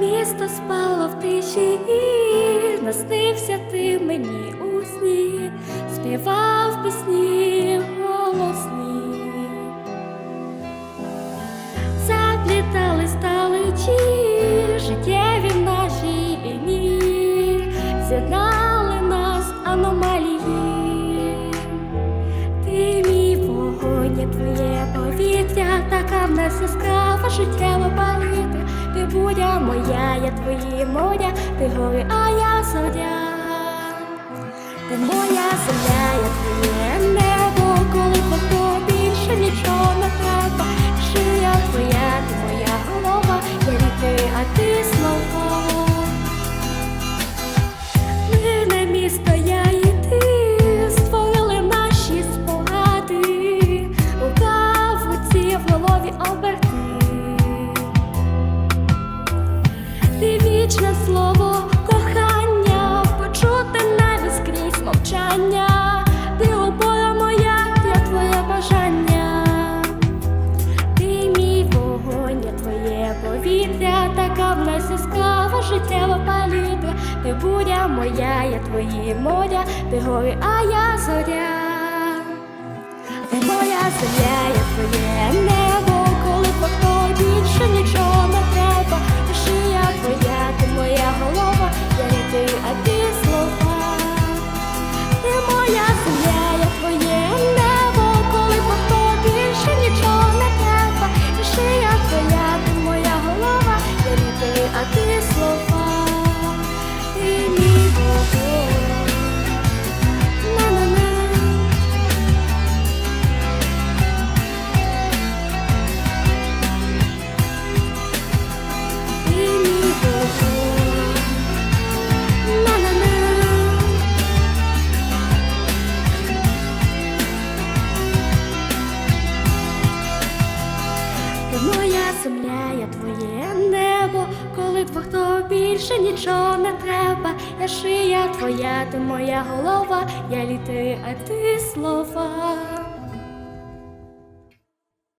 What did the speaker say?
Місто спало в тиші, і наснився ти мені у сні, співав пісні голосні, заплітали сталичі життєві наші війні. Нас яскрава життєва палітра. Ти будя моя, я твої моря, ти гори, а я зоря. Ти моя земля, я твоє Ти вічне слово кохання, почути навіть скрізь мовчання, ти опора моя, я твоє бажання. Ти мій вогонь, твоє повітря, така в життєва палітра. Ти буря моя, я твої моря, ти гори, а я зоря. Ти моя земля, моя земля, я твоє небо, коли двох то більше нічого не треба. Я шия твоя, ти моя голова, я літи, а ти слова.